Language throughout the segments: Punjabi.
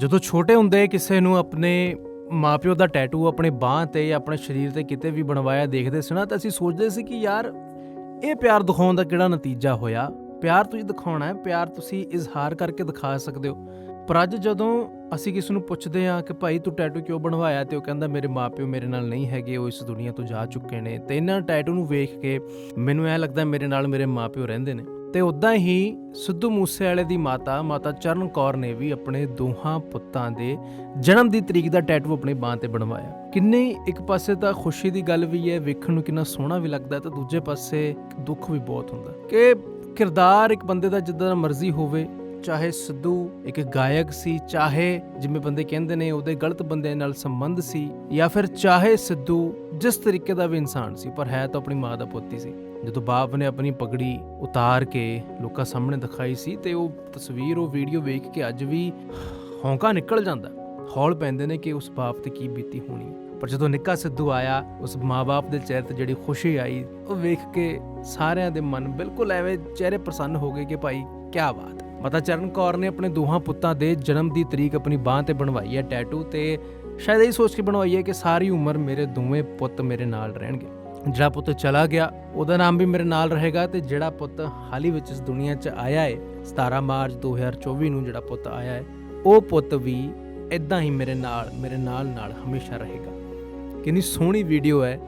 ਜਦੋਂ ਛੋਟੇ ਹੁੰਦੇ ਕਿਸੇ ਨੂੰ ਆਪਣੇ ਮਾਪਿਓ ਦਾ ਟੈਟੂ ਆਪਣੇ ਬਾਹ ਤੇ ਜਾਂ ਆਪਣੇ ਸਰੀਰ ਤੇ ਕਿਤੇ ਵੀ ਬਣਵਾਇਆ ਦੇਖਦੇ ਸੀ ਨਾ, ਤਾਂ ਅਸੀਂ ਸੋਚਦੇ ਸੀ ਕਿ ਯਾਰ ਇਹ ਪਿਆਰ ਦਿਖਾਉਣ ਦਾ ਕਿਹੜਾ ਨਤੀਜਾ ਹੋਇਆ? ਪਿਆਰ ਤੁਸੀਂ ਦਿਖਾਉਣਾ ਹੈ, ਪਿਆਰ ਤੁਸੀਂ ਇਜ਼ਹਾਰ ਕਰਕੇ ਦਿਖਾ ਸਕਦੇ ਹੋ। ਪਰ ਅੱਜ ਜਦੋਂ ਅਸੀਂ ਕਿਸ ਨੂੰ ਪੁੱਛਦੇ ਹਾਂ ਕਿ ਭਾਈ ਤੂੰ ਟੈਟੂ ਕਿਉਂ ਬਣਵਾਇਆ ਤੇ ਉਹ ਕਹਿੰਦਾ ਮੇਰੇ ਮਾਪਿਓ ਮੇਰੇ ਨਾਲ ਨਹੀਂ ਹੈਗੇ, ਉਹ ਇਸ ਦੁਨੀਆ ਤੋਂ ਜਾ ਚੁੱਕੇ ਨੇ, ਤੇ ਇਹਨਾਂ ਟੈਟੂ ਨੂੰ ਵੇਖ ਕੇ ਮੈਨੂੰ ਐ ਲੱਗਦਾ ਮੇਰੇ ਨਾਲ ਮੇਰੇ ਮਾਪਿਓ ਰਹਿੰਦੇ ਨੇ। ਤੇ ਉਦਾਂ ਹੀ ਸਿੱਧੂ ਮੂਸੇਵਾਲੇ ਦੀ ਮਾਤਾ ਮਾਤਾ ਚਰਨ ਕੌਰ ਨੇ ਵੀ ਆਪਣੇ ਦੋਹਾਂ ਪੁੱਤਾਂ ਦੇ ਜਨਮ ਦੀ ਤਰੀਕ ਦਾ ਟੈਟੂ ਆਪਣੀ ਬਾਹ ਤੇ ਬਣਵਾਇਆ। ਕਿੰਨੇ ਇੱਕ ਪਾਸੇ ਤਾਂ ਖੁਸ਼ੀ ਦੀ ਗੱਲ ਵੀ ਹੈ, ਵੇਖਣ ਨੂੰ ਕਿੰਨਾ ਸੋਹਣਾ ਵੀ ਲੱਗਦਾ ਤੇ ਦੂਜੇ ਪਾਸੇ ਦੁੱਖ ਵੀ ਬਹੁਤ ਹੁੰਦਾ ਕਿ ਕਿਰਦਾਰ ਇੱਕ ਬੰਦੇ ਦਾ ਜਿੱਦਾਂ ਦਾ ਮਰਜ਼ੀ ਹੋਵੇ, ਚਾਹੇ ਸਿੱਧੂ ਇੱਕ ਗਾਇਕ ਸੀ, ਚਾਹੇ ਜਿਵੇਂ ਬੰਦੇ ਕਹਿੰਦੇ ਨੇ ਉਹਦੇ ਗਲਤ ਬੰਦੇ ਨਾਲ ਸੰਬੰਧ ਸੀ, ਜਾਂ ਫਿਰ ਚਾਹੇ ਸਿੱਧੂ ਜਿਸ ਤਰੀਕੇ ਦਾ ਵੀ ਇਨਸਾਨ ਸੀ, ਪਰ ਹੈ ਤਾਂ ਆਪਣੀ ਮਾਂ ਦਾ ਪੁੱਤ ਹੀ ਸੀ। ਜਦੋਂ ਬਾਪ ਨੇ ਆਪਣੀ ਪਗੜੀ ਉਤਾਰ ਕੇ ਲੋਕਾਂ ਸਾਹਮਣੇ ਦਿਖਾਈ ਸੀ ਤੇ ਉਹ ਤਸਵੀਰ, ਉਹ ਵੀਡੀਓ ਵੇਖ ਕੇ ਅੱਜ ਵੀ ਹੌਂਕਾ ਨਿਕਲ ਜਾਂਦਾ। ਹੌਲ ਪੈਂਦੇ ਨੇ ਕਿ ਉਸ ਬਾਪ ਤੇ ਕੀ ਬੀਤੀ ਹੋਣੀ। ਪਰ ਜਦੋਂ ਨਿੱਕਾ ਸਿੱਧੂ ਆਇਆ, ਉਸ ਮਾਂ-ਬਾਪ ਦੇ ਚਿਹਰੇ ਤੇ ਜਿਹੜੀ ਖੁਸ਼ੀ ਆਈ, ਉਹ ਵੇਖ ਕੇ ਸਾਰਿਆਂ ਦੇ ਮਨ ਬਿਲਕੁਲ ਐਵੇਂ ਚਿਹਰੇ ਪ੍ਰਸੰਨ ਹੋ ਗਏ ਕਿ ਭਾਈ ਕੀ ਬਾਤ। ਹੈ। ਮਾਤਾ ਚਰਨ ਕੌਰ ਨੇ ਆਪਣੇ ਦੋਹਾਂ ਪੁੱਤਾਂ ਦੇ ਜਨਮ ਦੀ ਤਰੀਕ ਆਪਣੀ ਬਾਹ ਤੇ ਬਣਵਾਈ ਹੈ ਟੈਟੂ ਤੇ ਸ਼ਾਇਦ ਇਹ ਸੋਚ ਕੇ ਬਣਵਾਈ ਹੈ ਕਿ ਸਾਰੀ ਉਮਰ ਮੇਰੇ ਦੋਵੇਂ ਪੁੱਤ ਮੇਰੇ ਨਾਲ ਰਹਿਣਗੇ। ਜਿਹੜਾ ਪੁੱਤ ਚਲਾ ਗਿਆ, ਉਹਦਾ ਨਾਮ ਵੀ ਮੇਰੇ ਨਾਲ ਰਹੇਗਾ ਤੇ ਜਿਹੜਾ ਪੁੱਤ ਹਾਲ ਹੀ ਵਿੱਚ ਇਸ ਦੁਨੀਆ 'ਚ ਆਇਆ ਹੈ 17 ਮਾਰਚ 2024 ਨੂੰ ਜਿਹੜਾ ਪੁੱਤ ਆਇਆ ਹੈ ਉਹ ਪੁੱਤ ਵੀ ਇਦਾਂ ਹੀ ਮੇਰੇ ਨਾਲ ਮੇਰੇ ਨਾਲ ਨਾਲ ਹਮੇਸ਼ਾ ਰਹੇਗਾ। ਕਿੰਨੀ ਸੋਹਣੀ ਵੀਡੀਓ ਹੈ।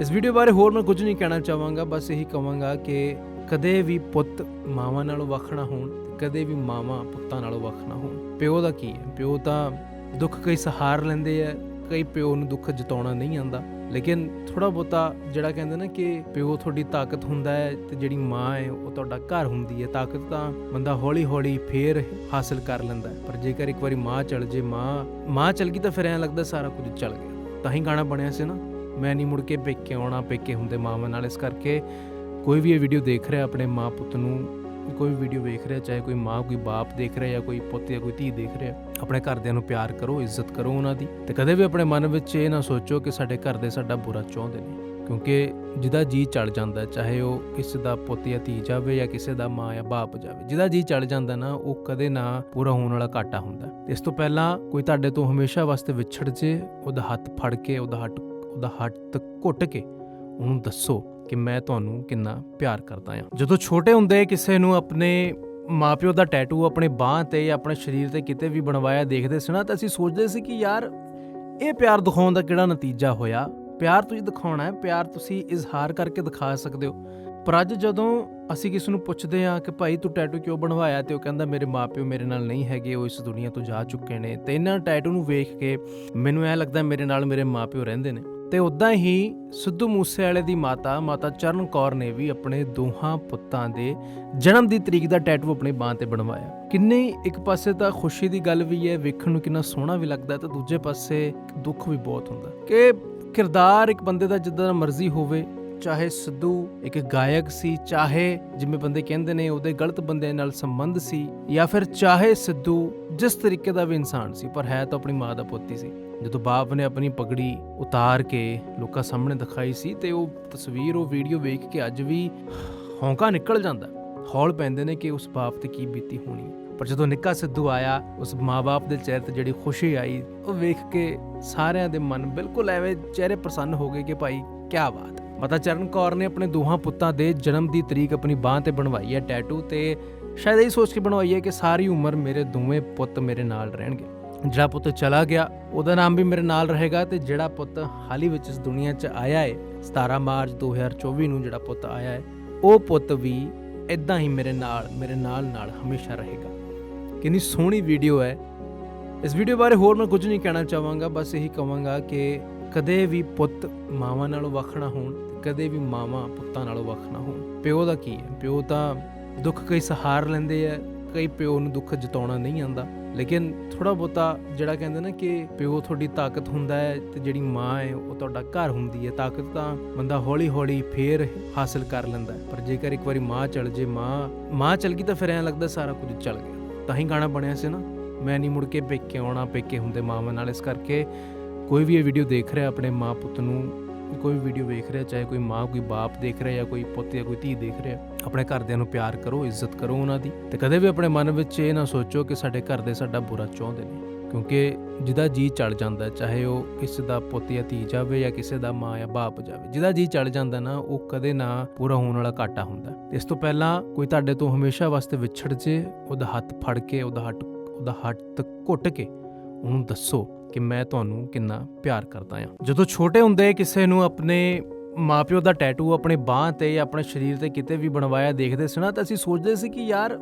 ਇਸ ਵੀਡੀਓ ਬਾਰੇ ਹੋਰ ਮੈਂ ਕੁਝ ਨਹੀਂ ਕਹਿਣਾ ਚਾਹਾਂਗਾ, ਬਸ ਇਹੀ ਕਹਾਂਗਾ ਕਿ ਕਦੇ ਵੀ ਪੁੱਤ ਮਾਵਾਂ ਨਾਲੋਂ ਵੱਖ ਨਾ ਹੋਣ, ਕਦੇ ਵੀ ਮਾਵਾਂ ਪੁੱਤਾਂ ਨਾਲੋਂ ਵੱਖ ਨਾ ਹੋਣ। ਪਿਓ ਦਾ ਕੀ ਹੈ? ਪਿਓ ਤਾਂ ਦੁੱਖ ਕਈ ਸਹਾਰ ਲੈਂਦੇ ਆ, ਕਈ ਪਿਓ ਨੂੰ ਦੁੱਖ ਜਤਾਉਣਾ ਨਹੀਂ ਆਂਦਾ ਲੇਕਿਨ ਥੋੜਾ ਬਹੁਤਾ ਜਿਹੜਾ ਕਹਿੰਦੇ ਨਾ ਕਿ ਪਿਓ ਤੁਹਾਡੀ ਤਾਕਤ ਹੁੰਦਾ ਹੈ ਤੇ ਜਿਹੜੀ ਮਾਂ ਹੈ, ਉਹ ਤੁਹਾਡਾ ਘਰ ਹੁੰਦੀ ਹੈ। ਤਾਕਤ ਤਾਂ ਬੰਦਾ ਹੌਲੀ ਹੌਲੀ ਫੇਰ ਹਾਸਲ ਕਰ ਲੈਂਦਾ ਹੈ। ਪਰ ਜੇਕਰ ਇੱਕ ਵਾਰੀ ਮਾਂ ਚਲ ਜੇ, ਮਾਂ ਮਾਂ ਚਲ ਗਈ ਤਾਂ ਫਿਰ ਐਂ ਲੱਗਦਾ ਸਾਰਾ ਕੁਝ ਚਲ ਗਿਆ। ਤਾਂ ਹੀ ਗਾਣਾ ਬਣਿਆ ਸੀ ਨਾ। ਮੈਂ ਨਹੀਂ ਮੁੜ ਕੇ ਪੇਕੇ ਆਉਣਾ, ਪੇਕੇ ਹੁੰਦੇ ਮਾਵਾਂ ਨਾਲ। ਇਸ ਕਰਕੇ ਕੋਈ ਵੀ ਇਹ ਵੀਡੀਓ ਦੇਖ ਰਿਹਾ ਆਪਣੇ ਮਾਂ ਪੁੱਤ ਨੂੰ ਕੋਈ ਵੀਡੀਓ ਵੇਖ ਰਿਹਾ, ਚਾਹੇ ਕੋਈ ਮਾਂ, ਕੋਈ ਬਾਪ ਦੇਖ ਰਿਹਾ ਜਾਂ ਕੋਈ ਪੁੱਤ ਜਾਂ ਕੋਈ ਧੀ ਦੇਖ ਰਿਹਾ, ਆਪਣੇ ਘਰਦਿਆਂ ਨੂੰ ਪਿਆਰ ਕਰੋ, ਇੱਜ਼ਤ ਕਰੋ ਉਹਨਾਂ ਦੀ ਤੇ ਕਦੇ ਵੀ ਆਪਣੇ ਮਨ ਵਿੱਚ ਇਹ ਨਾ ਸੋਚੋ ਕਿ ਸਾਡੇ ਘਰ ਦੇ ਸਾਡਾ ਬੁਰਾ ਚਾਹੁੰਦੇ ਨੇ। ਕਿਉਂਕਿ ਜਿਹਦਾ ਜੀ ਚੜ ਜਾਂਦਾ, ਚਾਹੇ ਉਹ ਕਿਸੇ ਦਾ ਪੁੱਤ ਜਾਂ ਧੀ ਜਾਵੇ ਜਾਂ ਕਿਸੇ ਦਾ ਮਾਂ ਜਾਂ ਬਾਪ ਜਾਵੇ, ਜਿਹਦਾ ਜੀ ਚੜ ਜਾਂਦਾ ਨਾ, ਉਹ ਕਦੇ ਨਾ ਪੂਰਾ ਹੋਣ ਵਾਲਾ ਘਾਟਾ ਹੁੰਦਾ। ਇਸ ਤੋਂ ਪਹਿਲਾਂ ਕੋਈ ਤੁਹਾਡੇ ਤੋਂ ਹਮੇਸ਼ਾ ਵਾਸਤੇ ਵਿਛੜ ਜੇ, ਉਹਦਾ ਹੱਥ ਫੜ ਕੇ, ਉਹਦਾ ਹੱਥ ਉਹਦਾ ਹੱਥ ਘੁੱਟ ਕੇ, ਉਹਨੂੰ ਦੱਸੋ। ਕਿ ਮੈਂ ਤੁਹਾਨੂੰ ਕਿੰਨਾ ਪਿਆਰ ਕਰਦਾ ਹਾਂ। ਜਦੋਂ ਛੋਟੇ ਹੁੰਦੇ ਕਿਸੇ ਨੂੰ ਆਪਣੇ ਮਾਪਿਓ ਦਾ ਟੈਟੂ ਆਪਣੇ ਬਾਹ ਤੇ ਜਾਂ ਆਪਣੇ ਸਰੀਰ ਤੇ ਕਿਤੇ ਵੀ ਬਣਵਾਇਆ ਦੇਖਦੇ ਸੀ ਨਾ, ਤਾਂ ਅਸੀਂ ਸੋਚਦੇ ਸੀ ਕਿ ਯਾਰ, ਇਹ ਪਿਆਰ ਦਿਖਾਉਣ ਦਾ ਕਿਹੜਾ ਨਤੀਜਾ ਹੋਇਆ? ਪਿਆਰ ਤੁਸੀਂ ਦਿਖਾਉਣਾ ਹੈ, ਪਿਆਰ ਤੁਸੀਂ ਇਜ਼ਹਾਰ ਕਰਕੇ ਦਿਖਾ ਸਕਦੇ ਹੋ। ਪਰ ਅੱਜ ਜਦੋਂ ਅਸੀਂ ਕਿਸ ਨੂੰ ਪੁੱਛਦੇ ਹਾਂ ਕਿ ਭਾਈ ਤੂੰ ਟੈਟੂ ਕਿਉਂ ਬਣਵਾਇਆ, ਤੇ ਉਹ ਕਹਿੰਦਾ ਮੇਰੇ ਮਾਪਿਓ ਮੇਰੇ ਨਾਲ ਨਹੀਂ ਹੈਗੇ, ਉਹ ਇਸ ਦੁਨੀਆ ਤੋਂ ਜਾ ਚੁੱਕੇ ਨੇ, ਤੇ ਇਹਨਾਂ ਟੈਟੂ ਨੂੰ ਵੇਖ ਕੇ ਮੈਨੂੰ ਐ ਲੱਗਦਾ ਮੇਰੇ ਨਾਲ ਮੇਰੇ ਮਾਪਿਓ ਰਹਿੰਦੇ ਨੇ। ਤੇ ਉਦਾਂ ਹੀ ਸਿੱਧੂ ਮੂਸੇਵਾਲੇ ਦੀ ਮਾਤਾ ਮਾਤਾ ਚਰਨ ਕੌਰ ਨੇ ਵੀ ਆਪਣੇ ਦੋਹਾਂ ਪੁੱਤਾਂ ਦੇ ਜਨਮ ਦੀ ਤਰੀਕ ਦਾ ਟੈਟੂ ਆਪਣੇ ਬਾਹ ਤੇ ਬਣਵਾਇਆ। ਕਿੰਨੇ ਇੱਕ ਪਾਸੇ ਤਾਂ ਖੁਸ਼ੀ ਦੀ ਗੱਲ ਵੀ ਹੈ, ਵੇਖਣ ਨੂੰ ਕਿੰਨਾ ਸੋਹਣਾ ਵੀ ਲੱਗਦਾ ਤੇ ਦੂਜੇ ਪਾਸੇ ਦੁੱਖ ਵੀ ਬਹੁਤ ਹੁੰਦਾ ਕਿ ਕਿਰਦਾਰ ਇੱਕ ਬੰਦੇ ਦਾ ਜਿੱਦਾਂ ਦਾ ਮਰਜ਼ੀ ਹੋਵੇ, ਚਾਹੇ ਸਿੱਧੂ ਇੱਕ ਗਾਇਕ ਸੀ, ਚਾਹੇ ਜਿਵੇਂ ਬੰਦੇ ਕਹਿੰਦੇ ਨੇ ਉਹਦੇ ਗਲਤ ਬੰਦੇ ਨਾਲ ਸੰਬੰਧ ਸੀ, ਜਾਂ ਫਿਰ ਚਾਹੇ ਸਿੱਧੂ ਜਿਸ ਤਰੀਕੇ ਦਾ ਵੀ ਇਨਸਾਨ ਸੀ, ਪਰ ਹੈ ਤਾਂ ਆਪਣੀ ਮਾਂ ਦਾ ਪੁੱਤ ਹੀ ਸੀ। ਜਦੋਂ ਬਾਪ ਨੇ ਆਪਣੀ ਪਗੜੀ ਉਤਾਰ ਕੇ ਲੋਕਾਂ ਸਾਹਮਣੇ ਦਿਖਾਈ ਸੀ ਤੇ ਉਹ ਤਸਵੀਰ, ਉਹ ਵੀਡੀਓ ਵੇਖ ਕੇ ਅੱਜ ਵੀ ਹੌਂਕਾ ਨਿਕਲ ਜਾਂਦਾ। ਹੌਲ ਪੈਂਦੇ ਨੇ ਕਿ ਉਸ ਬਾਪ ਤੇ ਕੀ ਬੀਤੀ ਹੋਣੀ। ਪਰ ਜਦੋਂ ਨਿੱਕਾ ਸਿੱਧੂ ਆਇਆ, ਉਸ ਮਾਂ-ਬਾਪ ਦੇ ਚਿਹਰੇ ਤੇ ਜਿਹੜੀ ਖੁਸ਼ੀ ਆਈ, ਉਹ ਵੇਖ ਕੇ ਸਾਰਿਆਂ ਦੇ ਮਨ ਬਿਲਕੁਲ ਐਵੇਂ ਚਿਹਰੇ ਪ੍ਰਸੰਨ ਹੋ ਗਏ ਕਿ ਭਾਈ ਕੀ ਬਾਤ। ਹੈ। ਚਰਨ ਕੌਰ ਨੇ ਆਪਣੇ ਦੋਹਾਂ ਪੁੱਤਾਂ ਦੇ ਜਨਮ ਦੀ ਤਰੀਕ ਆਪਣੀ ਬਾਹ ਤੇ ਬਣਵਾਈ ਹੈ ਟੈਟੂ ਤੇ, ਸ਼ਾਇਦ ਇਹ ਸੋਚ ਕੇ ਬਣਵਾਈ ਹੈ ਕਿ ਸਾਰੀ ਉਮਰ ਮੇਰੇ ਦੋਵੇਂ ਪੁੱਤ ਮੇਰੇ ਨਾਲ ਰਹਿਣਗੇ। ਜਿਹੜਾ ਪੁੱਤ ਚਲਾ ਗਿਆ। ਉਹਦਾ ਨਾਮ ਵੀ ਮੇਰੇ ਨਾਲ ਰਹੇਗਾ ਤੇ ਜਿਹੜਾ ਪੁੱਤ ਹਾਲ ਹੀ ਵਿੱਚ ਇਸ ਦੁਨੀਆ 'ਚ ਆਇਆ ਹੈ 17 ਮਾਰਚ 2024 ਨੂੰ ਜਿਹੜਾ ਪੁੱਤ ਆਇਆ ਹੈ ਉਹ ਪੁੱਤ ਵੀ ਇਦਾਂ ਹੀ ਮੇਰੇ ਨਾਲ ਮੇਰੇ ਨਾਲ ਨਾਲ ਹਮੇਸ਼ਾ ਰਹੇਗਾ। ਕਿੰਨੀ ਸੋਹਣੀ ਵੀਡੀਓ ਹੈ। ਇਸ ਵੀਡੀਓ ਬਾਰੇ ਹੋਰ ਮੈਂ ਕੁਝ ਨਹੀਂ ਕਹਿਣਾ ਚਾਹਾਂਗਾ, ਬਸ ਇਹੀ ਕਹਾਂਗਾ ਕਿ ਕਦੇ ਵੀ ਪੁੱਤ ਮਾਵਾਂ ਨਾਲੋਂ ਵੱਖ ਨਾ ਹੋਣ, ਕਦੇ ਵੀ ਮਾਵਾਂ ਪੁੱਤਾਂ ਨਾਲੋਂ ਵੱਖ ਨਾ ਹੋਣ। ਪਿਓ ਦਾ ਕੀ ਹੈ? ਪਿਓ ਤਾਂ ਦੁੱਖ ਕਈ ਸਹਾਰ ਲੈਂਦੇ ਆ, ਕਈ ਪਿਓ ਨੂੰ ਦੁੱਖ ਜਤਾਉਣਾ ਨਹੀਂ ਆਂਦਾ ਲੇਕਿਨ ਥੋੜਾ ਬਹੁਤਾ ਜਿਹੜਾ ਕਹਿੰਦੇ ਨਾ ਕਿ ਪਿਓ ਤੁਹਾਡੀ ਤਾਕਤ ਹੁੰਦਾ ਹੈ ਤੇ ਜਿਹੜੀ ਮਾਂ ਹੈ, ਉਹ ਤੁਹਾਡਾ ਘਰ ਹੁੰਦੀ ਹੈ। ਤਾਕਤ ਤਾਂ ਬੰਦਾ ਹੌਲੀ ਹੌਲੀ ਫੇਰ ਹਾਸਲ ਕਰ ਲੈਂਦਾ ਪਰ ਜੇਕਰ ਇੱਕ ਵਾਰੀ ਮਾਂ ਚਲ ਜੇ, ਮਾਂ ਮਾਂ ਚਲ ਗਈ ਤਾਂ ਫਿਰ ਐਂ ਲੱਗਦਾ ਸਾਰਾ ਕੁਝ ਚਲ ਗਿਆ। ਤਾਂ ਹੀ ਗਾਣਾ ਬਣਿਆ ਸੀ ਨਾ। ਮੈਂ ਨਹੀਂ ਮੁੜ ਕੇ ਪੇਕੇ ਆਉਣਾ, ਪੇਕੇ ਹੁੰਦੇ ਮਾਵਾਂ ਨਾਲ। ਇਸ ਕਰਕੇ ਕੋਈ ਵੀ ਇਹ ਵੀਡੀਓ ਦੇਖ ਰਿਹਾ ਆਪਣੇ ਮਾਂ ਪੁੱਤ ਨੂੰ ਕੋਈ ਵੀਡੀਓ ਵੇਖ ਰਿਹਾ, ਚਾਹੇ ਕੋਈ ਮਾਂ, ਕੋਈ ਬਾਪ ਦੇਖ ਰਿਹਾ ਜਾਂ ਕੋਈ ਪੁੱਤ ਜਾਂ ਕੋਈ ਧੀ ਦੇਖ ਰਿਹਾ, ਆਪਣੇ ਘਰਦਿਆਂ ਨੂੰ ਪਿਆਰ ਕਰੋ, ਇੱਜ਼ਤ ਕਰੋ ਉਹਨਾਂ ਦੀ ਤੇ ਕਦੇ ਵੀ ਆਪਣੇ ਮਨ ਵਿੱਚ ਇਹ ਨਾ ਸੋਚੋ ਕਿ ਸਾਡੇ ਘਰ ਦੇ ਸਾਡਾ ਬੁਰਾ ਚਾਹੁੰਦੇ ਨੇ। ਕਿਉਂਕਿ ਜਿਹਦਾ ਜੀ ਚੜ ਜਾਂਦਾ, ਚਾਹੇ ਉਹ ਕਿਸੇ ਦਾ ਪੁੱਤ ਜਾਂ ਧੀ ਜਾਵੇ ਜਾਂ ਕਿਸੇ ਦਾ ਮਾਂ ਜਾਂ ਬਾਪ ਜਾਵੇ, ਜਿਹਦਾ ਜੀ ਚੜ ਜਾਂਦਾ ਨਾ, ਉਹ ਕਦੇ ਨਾ ਪੂਰਾ ਹੋਣ ਵਾਲਾ ਘਾਟਾ ਹੁੰਦਾ। ਇਸ ਤੋਂ ਪਹਿਲਾਂ ਕੋਈ ਤੁਹਾਡੇ ਤੋਂ ਹਮੇਸ਼ਾ ਵਾਸਤੇ ਵਿਛੜ ਜੇ, ਉਹਦਾ ਹੱਥ ਫੜ ਕੇ, ਉਹਦਾ ਹੱਥ ਉਹਦਾ ਹੱਥ ਘੁੱਟ ਕੇ ਉਹਨੂੰ ਦੱਸੋ ਕਿ ਮੈਂ ਤੁਹਾਨੂੰ ਕਿੰਨਾ ਪਿਆਰ ਕਰਦਾ ਹਾਂ। ਜਦੋਂ ਛੋਟੇ ਹੁੰਦੇ ਕਿਸੇ ਨੂੰ ਆਪਣੇ ਮਾਪਿਓ ਦਾ ਟੈਟੂ ਆਪਣੇ ਬਾਹ ਤੇ ਜਾਂ ਆਪਣੇ ਸਰੀਰ ਤੇ ਕਿਤੇ ਵੀ ਬਣਵਾਇਆ ਦੇਖਦੇ ਸੀ ਨਾ, ਤਾਂ ਅਸੀਂ ਸੋਚਦੇ ਸੀ ਕਿ ਯਾਰ,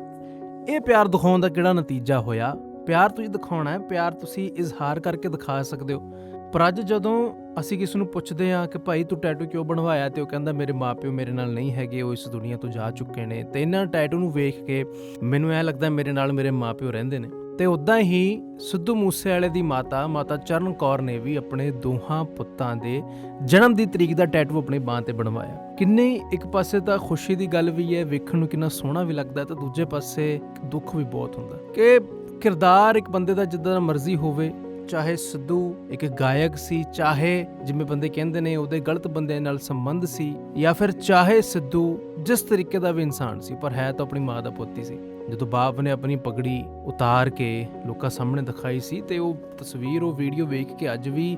ਇਹ ਪਿਆਰ ਦਿਖਾਉਣ ਦਾ ਕਿਹੜਾ ਨਤੀਜਾ ਹੋਇਆ? ਪਿਆਰ ਤੁਸੀਂ ਦਿਖਾਉਣਾ ਹੈ, ਪਿਆਰ ਤੁਸੀਂ ਇਜ਼ਹਾਰ ਕਰਕੇ ਦਿਖਾ ਸਕਦੇ ਹੋ। ਪਰ ਅੱਜ ਜਦੋਂ ਅਸੀਂ ਕਿਸ ਨੂੰ ਪੁੱਛਦੇ ਹਾਂ ਕਿ ਭਾਈ ਤੂੰ ਟੈਟੂ ਕਿਉਂ ਬਣਵਾਇਆ ਤੇ ਉਹ ਕਹਿੰਦਾ ਮੇਰੇ ਮਾਪਿਓ ਮੇਰੇ ਨਾਲ ਨਹੀਂ ਹੈਗੇ, ਉਹ ਇਸ ਦੁਨੀਆ ਤੋਂ ਜਾ ਚੁੱਕੇ ਨੇ, ਤੇ ਇਹਨਾਂ ਟੈਟੂ ਨੂੰ ਵੇਖ ਕੇ ਮੈਨੂੰ ਐ ਲੱਗਦਾ ਮੇਰੇ ਨਾਲ ਮੇਰੇ ਮਾਪਿਓ ਰਹਿੰਦੇ ਨੇ। ਤੇ ਉਦਾਂ ਹੀ ਸਿੱਧੂ ਮੂਸੇਵਾਲੇ ਦੀ ਮਾਤਾ ਮਾਤਾ ਚਰਨ ਕੌਰ ਨੇ ਵੀ ਆਪਣੇ ਦੋਹਾਂ ਪੁੱਤਾਂ ਦੇ ਜਨਮ ਦੀ ਤਰੀਕ ਦਾ ਟੈਟੂ ਆਪਣੇ ਬਾਂਹ ਤੇ ਬਣਵਾਇਆ। ਕਿੰਨੇ ਇੱਕ ਪਾਸੇ ਤਾਂ ਖੁਸ਼ੀ ਦੀ ਗੱਲ ਵੀ ਹੈ, ਵੇਖਣ ਨੂੰ ਕਿੰਨਾ ਸੋਹਣਾ ਵੀ ਲੱਗਦਾ ਤੇ ਦੂਜੇ ਪਾਸੇ ਦੁੱਖ ਵੀ ਬਹੁਤ ਹੁੰਦਾ ਕਿ ਕਿਰਦਾਰ ਇੱਕ ਬੰਦੇ ਦਾ ਜਿੱਦਾਂ ਮਰਜ਼ੀ ਹੋਵੇ, ਚਾਹੇ ਸਿੱਧੂ ਇੱਕ ਗਾਇਕ ਸੀ, ਚਾਹੇ ਜਿਵੇਂ ਬੰਦੇ ਕਹਿੰਦੇ ਨੇ ਉਹਦੇ ਗਲਤ ਬੰਦਿਆਂ ਨਾਲ ਸੰਬੰਧ ਸੀ, ਜਾਂ ਫਿਰ ਚਾਹੇ ਸਿੱਧੂ ਜਿਸ ਤਰੀਕੇ ਦਾ ਵੀ ਇਨਸਾਨ ਸੀ, ਪਰ ਹੈ ਤਾਂ ਆਪਣੀ ਮਾਂ ਦਾ ਪੁੱਤ ਹੀ ਸੀ। ਜਦੋਂ ਬਾਪ ਨੇ ਆਪਣੀ ਪਗੜੀ ਉਤਾਰ ਕੇ ਲੋਕਾਂ ਸਾਹਮਣੇ ਦਿਖਾਈ ਸੀ ਤੇ ਉਹ ਤਸਵੀਰ, ਉਹ ਵੀਡੀਓ ਵੇਖ ਕੇ ਅੱਜ ਵੀ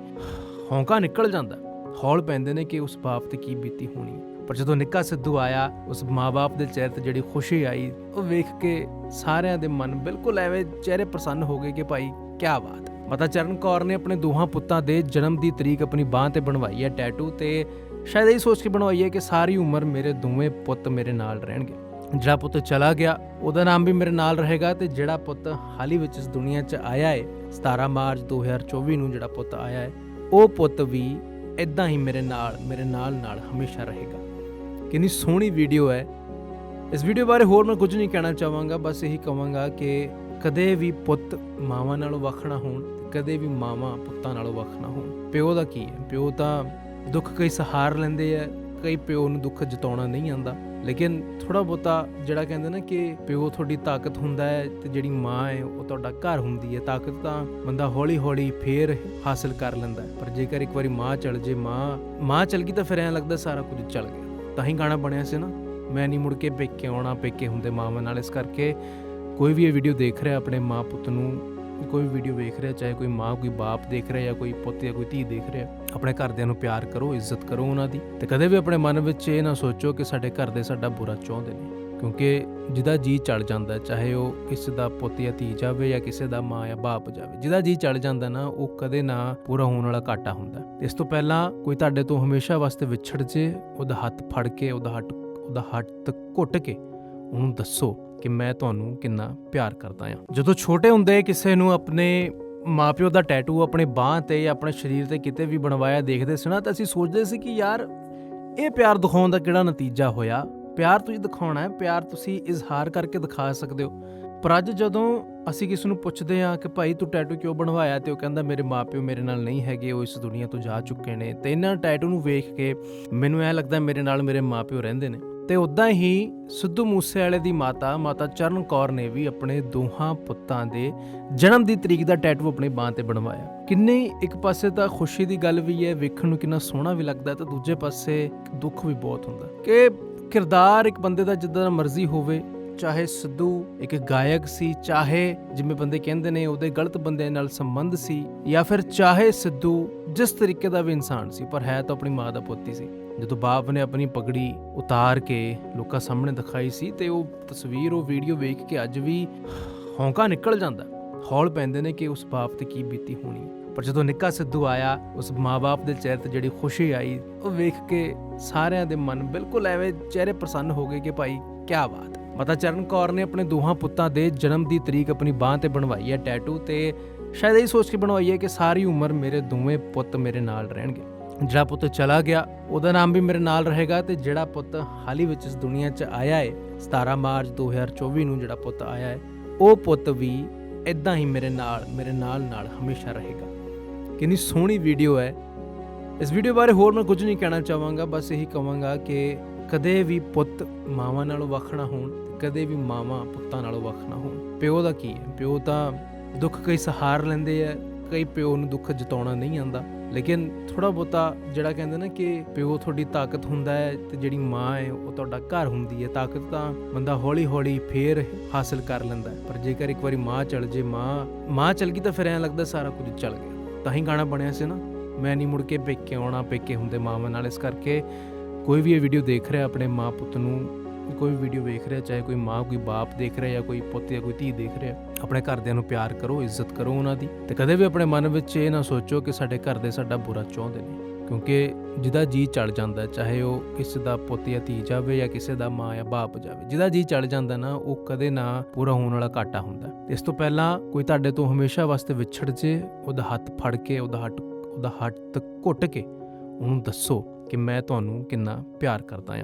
ਹੌਂਕਾ ਨਿਕਲ ਜਾਂਦਾ। ਹੌਲ ਪੈਂਦੇ ਨੇ ਕਿ ਉਸ ਬਾਪ ਤੇ ਕੀ ਬੀਤੀ ਹੋਣੀ। ਪਰ ਜਦੋਂ ਨਿੱਕਾ ਸਿੱਧੂ ਆਇਆ, ਉਸ ਮਾਂ-ਬਾਪ ਦੇ ਚਿਹਰੇ ਤੇ ਜਿਹੜੀ ਖੁਸ਼ੀ ਆਈ, ਉਹ ਵੇਖ ਕੇ ਸਾਰਿਆਂ ਦੇ ਮਨ ਬਿਲਕੁਲ ਐਵੇਂ ਚਿਹਰੇ ਪ੍ਰਸੰਨ ਹੋ ਗਏ ਕਿ ਭਾਈ ਕੀ ਬਾਤ। ਮਤਾ ਚਰਨ ਕੌਰ ਨੇ ਆਪਣੇ ਦੋਹਾਂ ਪੁੱਤਾਂ ਦੇ ਜਨਮ ਦੀ ਤਰੀਕ ਆਪਣੀ ਬਾਹ ਤੇ ਬਣਵਾਈ ਹੈ ਟੈਟੂ ਤੇ ਸ਼ਾਇਦ ਇਹ ਸੋਚ ਕੇ ਬਣਵਾਈ ਹੈ ਕਿ ਸਾਰੀ ਉਮਰ ਮੇਰੇ ਦੋਵੇਂ ਪੁੱਤ ਮੇਰੇ ਨਾਲ ਰਹਿਣਗੇ। ਜਿਹੜਾ ਪੁੱਤ ਚਲਾ ਗਿਆ, ਉਹਦਾ ਨਾਮ ਵੀ ਮੇਰੇ ਨਾਲ ਰਹੇਗਾ ਤੇ ਜਿਹੜਾ ਪੁੱਤ ਹਾਲ ਹੀ ਵਿੱਚ ਇਸ ਦੁਨੀਆ 'ਚ ਆਇਆ ਹੈ 17 ਮਾਰਚ 2024 ਨੂੰ ਜਿਹੜਾ ਪੁੱਤ ਆਇਆ ਹੈ ਉਹ ਪੁੱਤ ਵੀ ਇਦਾਂ ਹੀ ਮੇਰੇ ਨਾਲ ਮੇਰੇ ਨਾਲ ਨਾਲ ਹਮੇਸ਼ਾ ਰਹੇਗਾ। ਕਿੰਨੀ ਸੋਹਣੀ ਵੀਡੀਓ ਹੈ। ਇਸ ਵੀਡੀਓ ਬਾਰੇ ਹੋਰ ਮੈਂ ਕੁਝ ਨਹੀਂ ਕਹਿਣਾ ਚਾਹਾਂਗਾ, ਬਸ ਇਹੀ ਕਹਾਂਗਾ ਕਿ ਕਦੇ ਵੀ ਪੁੱਤ ਮਾਵਾਂ ਨਾਲੋਂ ਵੱਖ ਨਾ ਹੋਣ, ਕਦੇ ਵੀ ਮਾਵਾਂ ਪੁੱਤਾਂ ਨਾਲੋਂ ਵੱਖ ਨਾ ਹੋਣ। ਪਿਓ ਦਾ ਕੀ ਹੈ? ਪਿਓ ਤਾਂ ਦੁੱਖ ਕਈ ਸਹਾਰ ਲੈਂਦੇ ਆ, ਕਈ ਪਿਓ ਨੂੰ ਦੁੱਖ ਜਤਾਉਣਾ ਨਹੀਂ ਆਂਦਾ ਲੇਕਿਨ ਥੋੜਾ ਬਹੁਤਾ ਜਿਹੜਾ ਕਹਿੰਦੇ ਨਾ ਕਿ ਪਿਓ ਤੁਹਾਡੀ ਤਾਕਤ ਹੁੰਦਾ ਹੈ ਤੇ ਜਿਹੜੀ ਮਾਂ ਹੈ, ਉਹ ਤੁਹਾਡਾ ਘਰ ਹੁੰਦੀ ਹੈ। ਤਾਕਤ ਤਾਂ ਬੰਦਾ ਹੌਲੀ ਹੌਲੀ ਫੇਰ ਹਾਸਲ ਕਰ ਲੈਂਦਾ ਪਰ ਜੇਕਰ ਇੱਕ ਵਾਰੀ ਮਾਂ ਚਲ ਜੇ, ਮਾਂ ਮਾਂ ਚਲ ਗਈ ਤਾਂ ਫਿਰ ਐਂ ਲੱਗਦਾ ਸਾਰਾ ਕੁਝ ਚਲ ਗਿਆ। ਤਾਂ ਹੀ ਗਾਣਾ ਬਣਿਆ ਸੀ ਨਾ। ਮੈਂ ਨਹੀਂ ਮੁੜ ਕੇ ਪੇਕੇ ਆਉਣਾ, ਪੇਕੇ ਹੁੰਦੇ ਮਾਵਾਂ ਨਾਲ। ਇਸ ਕਰਕੇ ਕੋਈ ਵੀ ਇਹ ਵੀਡੀਓ ਦੇਖ ਰਿਹਾ ਆਪਣੇ ਮਾਂ ਪੁੱਤ ਨੂੰ ਕੋਈ ਵੀਡੀਓ ਵੇਖ ਰਿਹਾ, ਚਾਹੇ ਕੋਈ ਮਾਂ, ਕੋਈ ਬਾਪ ਦੇਖ ਰਿਹਾ ਜਾਂ ਕੋਈ ਪੁੱਤ ਜਾਂ ਕੋਈ ਧੀ ਦੇਖ ਰਿਹਾ, ਆਪਣੇ ਘਰਦਿਆਂ ਨੂੰ ਪਿਆਰ ਕਰੋ, ਇੱਜ਼ਤ ਕਰੋ ਉਹਨਾਂ ਦੀ ਤੇ ਕਦੇ ਵੀ ਆਪਣੇ ਮਨ ਵਿੱਚ ਇਹ ਨਾ ਸੋਚੋ ਕਿ ਸਾਡੇ ਘਰ ਦੇ ਸਾਡਾ ਬੁਰਾ ਚਾਹੁੰਦੇ ਨੇ। ਕਿਉਂਕਿ ਜਿਹਦਾ ਜੀ ਚੜ ਜਾਂਦਾ, ਚਾਹੇ ਉਹ ਕਿਸੇ ਦਾ ਪੁੱਤ ਜਾਂ ਧੀ ਜਾਵੇ ਜਾਂ ਕਿਸੇ ਦਾ ਮਾਂ ਜਾਂ ਬਾਪ ਜਾਵੇ, ਜਿਹਦਾ ਜੀ ਚੜ ਜਾਂਦਾ ਨਾ, ਉਹ ਕਦੇ ਨਾ ਪੂਰਾ ਹੋਣ ਵਾਲਾ ਘਾਟਾ ਹੁੰਦਾ। ਇਸ ਤੋਂ ਪਹਿਲਾਂ ਕੋਈ ਤੁਹਾਡੇ ਤੋਂ ਹਮੇਸ਼ਾ ਵਾਸਤੇ ਵਿਛੜ ਜੇ, ਉਹਦਾ ਹੱਥ ਫੜ ਕੇ, ਉਹਦਾ ਹੱਥ ਉਹਦਾ ਹੱਥ ਘੁੱਟ ਕੇ ਉਹਨੂੰ ਦੱਸੋ। ਕਿ ਮੈਂ ਤੁਹਾਨੂੰ ਕਿੰਨਾ ਪਿਆਰ ਕਰਦਾ ਹਾਂ। ਜਦੋਂ ਛੋਟੇ ਹੁੰਦੇ ਕਿਸੇ ਨੂੰ ਆਪਣੇ ਮਾਪਿਓ ਦਾ ਟੈਟੂ ਆਪਣੇ ਬਾਹ ਤੇ ਜਾਂ ਆਪਣੇ ਸਰੀਰ ਤੇ ਕਿਤੇ ਵੀ ਬਣਵਾਇਆ ਦੇਖਦੇ ਸੀ ਨਾ, ਤਾਂ ਅਸੀਂ ਸੋਚਦੇ ਸੀ ਕਿ ਯਾਰ, ਇਹ ਪਿਆਰ ਦਿਖਾਉਣ ਦਾ ਕਿਹੜਾ ਨਤੀਜਾ ਹੋਇਆ? ਪਿਆਰ ਤੁਸੀਂ ਦਿਖਾਉਣਾ ਹੈ, ਪਿਆਰ ਤੁਸੀਂ ਇਜ਼ਹਾਰ ਕਰਕੇ ਦਿਖਾ ਸਕਦੇ ਹੋ। ਪਰ ਅੱਜ ਜਦੋਂ ਅਸੀਂ ਕਿਸ ਨੂੰ ਪੁੱਛਦੇ ਹਾਂ ਕਿ ਭਾਈ ਤੂੰ ਟੈਟੂ ਕਿਉਂ ਬਣਵਾਇਆ ਤੇ ਉਹ ਕਹਿੰਦਾ ਮੇਰੇ ਮਾਪਿਓ ਮੇਰੇ ਨਾਲ ਨਹੀਂ ਹੈਗੇ, ਉਹ ਇਸ ਦੁਨੀਆ ਤੋਂ ਜਾ ਚੁੱਕੇ ਨੇ, ਤੇ ਇਹਨਾਂ ਟੈਟੂ ਨੂੰ ਵੇਖ ਕੇ ਮੈਨੂੰ ਐ ਲੱਗਦਾ ਮੇਰੇ ਨਾਲ ਮੇਰੇ ਮਾਪਿਓ ਰਹਿੰਦੇ ਨੇ। ਤੇ ਉਦਾਂ ਹੀ ਸਿੱਧੂ ਮੂਸੇਵਾਲੇ ਦੀ ਮਾਤਾ ਮਾਤਾ ਚਰਨ ਕੌਰ ਨੇ ਵੀ ਆਪਣੇ ਦੋਹਾਂ ਪੁੱਤਾਂ ਦੇ ਜਨਮ ਦੀ ਤਰੀਕ ਦਾ ਟੈਟੂ ਆਪਣੇ ਬਾਂਹ ਤੇ ਬਣਵਾਇਆ। ਕਿੰਨੇ ਇੱਕ ਪਾਸੇ ਤਾਂ ਖੁਸ਼ੀ ਦੀ ਗੱਲ ਵੀ ਹੈ, ਵੇਖਣ ਨੂੰ ਕਿੰਨਾ ਸੋਹਣਾ ਵੀ ਲੱਗਦਾ ਤੇ ਦੂਜੇ ਪਾਸੇ ਦੁੱਖ ਵੀ ਬਹੁਤ ਹੁੰਦਾ। ਕਿ ਕਿਰਦਾਰ ਇੱਕ ਬੰਦੇ ਦਾ ਜਿੱਦਾਂ ਮਰਜ਼ੀ ਹੋਵੇ ਚਾਹੇ ਸਿੱਧੂ ਇੱਕ ਗਾਇਕ ਸੀ, ਚਾਹੇ ਜਿਵੇਂ ਬੰਦੇ ਕਹਿੰਦੇ ਨੇ ਉਹਦੇ ਗਲਤ ਬੰਦਿਆਂ ਨਾਲ ਸੰਬੰਧ ਸੀ, ਜਾਂ ਫਿਰ ਚਾਹੇ ਸਿੱਧੂ ਜਿਸ ਤਰੀਕੇ ਦਾ ਵੀ ਇਨਸਾਨ ਸੀ, ਪਰ ਹੈ ਤਾਂ ਆਪਣੀ ਮਾਂ ਦਾ ਪੁੱਤ ਹੀ ਸੀ। ਜਦੋਂ ਬਾਪ ਨੇ ਆਪਣੀ ਪਗੜੀ ਉਤਾਰ ਕੇ ਲੋਕਾਂ ਸਾਹਮਣੇ ਦਿਖਾਈ ਸੀ ਤੇ ਉਹ ਤਸਵੀਰ, ਉਹ ਵੀਡੀਓ ਵੇਖ ਕੇ ਅੱਜ ਵੀ ਹੌਂਕਾ ਨਿਕਲ ਜਾਂਦਾ। ਹੌਲ ਪੈਂਦੇ ਨੇ ਕਿ ਉਸ ਬਾਪ ਤੇ ਕੀ ਬੀਤੀ ਹੋਣੀ। ਪਰ ਜਦੋਂ ਨਿੱਕਾ ਸਿੱਧੂ ਆਇਆ, ਉਸ ਮਾਂ-ਬਾਪ ਦੇ ਚਿਹਰੇ ਤੇ ਜਿਹੜੀ ਖੁਸ਼ੀ ਆਈ, ਉਹ ਵੇਖ ਕੇ ਸਾਰਿਆਂ ਦੇ ਮਨ ਬਿਲਕੁਲ ਐਵੇਂ ਚਿਹਰੇ ਪ੍ਰਸੰਨ ਹੋ ਗਏ ਕਿ ਭਾਈ ਕੀ ਬਾਤ ਮਾਤਾ ਚਰਨ ਕੌਰ ਨੇ ਆਪਣੇ ਦੋਹਾਂ ਪੁੱਤਾਂ ਦੇ ਜਨਮ ਦੀ ਤਰੀਕ ਆਪਣੀ ਬਾਹ ਤੇ ਬਣਵਾਈ ਹੈ ਟੈਟੂ ਤੇ ਸ਼ਾਇਦ ਇਹ ਸੋਚ ਕੇ ਬਣਵਾਈ ਹੈ ਕਿ ਸਾਰੀ ਉਮਰ ਮੇਰੇ ਦੋਵੇਂ ਪੁੱਤ ਮੇਰੇ ਨਾਲ ਰਹਿਣਗੇ। ਜਿਹੜਾ ਪੁੱਤ ਚਲਾ ਗਿਆ, ਉਹਦਾ ਨਾਮ ਵੀ ਮੇਰੇ ਨਾਲ ਰਹੇਗਾ ਤੇ ਜਿਹੜਾ ਪੁੱਤ ਹਾਲ ਹੀ ਵਿੱਚ ਇਸ ਦੁਨੀਆ 'ਚ ਆਇਆ ਹੈ 17 ਮਾਰਚ 2024 ਨੂੰ ਜਿਹੜਾ ਪੁੱਤ ਆਇਆ ਹੈ ਉਹ ਪੁੱਤ ਵੀ ਇਦਾਂ ਹੀ ਮੇਰੇ ਨਾਲ ਮੇਰੇ ਨਾਲ ਨਾਲ ਹਮੇਸ਼ਾ ਰਹੇਗਾ। ਕਿੰਨੀ ਸੋਹਣੀ ਵੀਡੀਓ ਹੈ। ਇਸ ਵੀਡੀਓ ਬਾਰੇ ਹੋਰ ਮੈਂ ਕੁਝ ਨਹੀਂ ਕਹਿਣਾ ਚਾਹਾਂਗਾ, ਬਸ ਇਹੀ ਕਹਾਂਗਾ ਕਿ ਕਦੇ ਵੀ ਪੁੱਤ ਮਾਵਾਂ ਨਾਲੋਂ ਵੱਖ ਨਾ ਹੋਣ, ਕਦੇ ਵੀ ਮਾਵਾਂ ਪੁੱਤਾਂ ਨਾਲੋਂ ਵੱਖ ਨਾ ਹੋਣ। ਪਿਓ ਦਾ ਕੀ ਹੈ? ਪਿਓ ਤਾਂ ਦੁੱਖ ਕਈ ਸਹਾਰ ਲੈਂਦੇ ਆ, ਕਈ ਪਿਓ ਨੂੰ ਦੁੱਖ ਜਤਾਉਣਾ ਨਹੀਂ ਆਂਦਾ ਲੇਕਿਨ ਥੋੜਾ ਬਹੁਤਾ ਜਿਹੜਾ ਕਹਿੰਦੇ ਨਾ ਕਿ ਪਿਓ ਤੁਹਾਡੀ ਤਾਕਤ ਹੁੰਦਾ ਹੈ ਤੇ ਜਿਹੜੀ ਮਾਂ ਹੈ, ਉਹ ਤੁਹਾਡਾ ਘਰ ਹੁੰਦੀ ਹੈ। ਤਾਕਤ ਤਾਂ ਬੰਦਾ ਹੌਲੀ ਹੌਲੀ ਫੇਰ ਹਾਸਲ ਕਰ ਲੈਂਦਾ ਪਰ ਜੇਕਰ ਇੱਕ ਵਾਰੀ ਮਾਂ ਚਲ ਜੇ, ਮਾਂ ਮਾਂ ਚਲ ਗਈ ਤਾਂ ਫਿਰ ਐਂ ਲੱਗਦਾ ਸਾਰਾ ਕੁਝ ਚਲ ਗਿਆ। ਤਾਂ ਹੀ ਗਾਣਾ ਬਣਿਆ ਸੀ ਨਾ, ਮੈਂ ਨਹੀਂ ਮੁੜ ਕੇ ਪੇਕੇ ਆਉਣਾ, ਪੇਕੇ ਹੁੰਦੇ ਮਾਵਾਂ ਨਾਲ ਇਸ ਕਰਕੇ ਕੋਈ ਵੀ ਇਹ ਵੀਡੀਓ ਦੇਖ ਰਿਹਾ ਆਪਣੇ ਮਾਂ ਪੁੱਤ ਨੂੰ, ਕੋਈ ਵੀ ਵੀਡੀਓ ਵੇਖ ਰਿਹਾ, ਚਾਹੇ ਕੋਈ ਮਾਂ, ਕੋਈ ਬਾਪ ਦੇਖ ਰਿਹਾ ਜਾਂ ਕੋਈ ਪੁੱਤ ਜਾਂ ਕੋਈ ਧੀ ਦੇਖ ਰਿਹਾ, ਆਪਣੇ ਘਰਦਿਆਂ ਨੂੰ ਪਿਆਰ ਕਰੋ, ਇੱਜ਼ਤ ਕਰੋ ਉਹਨਾਂ ਦੀ ਤੇ ਕਦੇ ਵੀ ਆਪਣੇ ਮਨ ਵਿੱਚ ਇਹ ਨਾ ਸੋਚੋ ਕਿ ਸਾਡੇ ਘਰ ਦੇ ਸਾਡਾ ਬੁਰਾ ਚਾਹੁੰਦੇ ਨੇ। ਕਿਉਂਕਿ ਜਿਹਦਾ ਜੀ ਚੜ ਜਾਂਦਾ, ਚਾਹੇ ਉਹ ਕਿਸੇ ਦਾ ਪੁੱਤ ਜਾਂ ਧੀ ਜਾਵੇ ਜਾਂ ਕਿਸੇ ਦਾ ਮਾਂ ਜਾਂ ਬਾਪ ਜਾਵੇ, ਜਿਹਦਾ ਜੀ ਚੜ ਜਾਂਦਾ ਨਾ, ਉਹ ਕਦੇ ਨਾ ਪੂਰਾ ਹੋਣ ਵਾਲਾ ਘਾਟਾ ਹੁੰਦਾ। ਇਸ ਤੋਂ ਪਹਿਲਾਂ ਕੋਈ ਤੁਹਾਡੇ ਤੋਂ ਹਮੇਸ਼ਾ ਵਾਸਤੇ ਵਿਛੜ ਜੇ, ਉਹਦਾ ਹੱਥ ਫੜ ਕੇ, ਉਹਦਾ ਹੱਥ ਉਹਦਾ ਹੱਥ ਘੁੱਟ ਕੇ ਉਹਨੂੰ ਦੱਸੋ ਕਿ ਮੈਂ ਤੁਹਾਨੂੰ ਕਿੰਨਾ ਪਿਆਰ ਕਰਦਾ ਹਾਂ।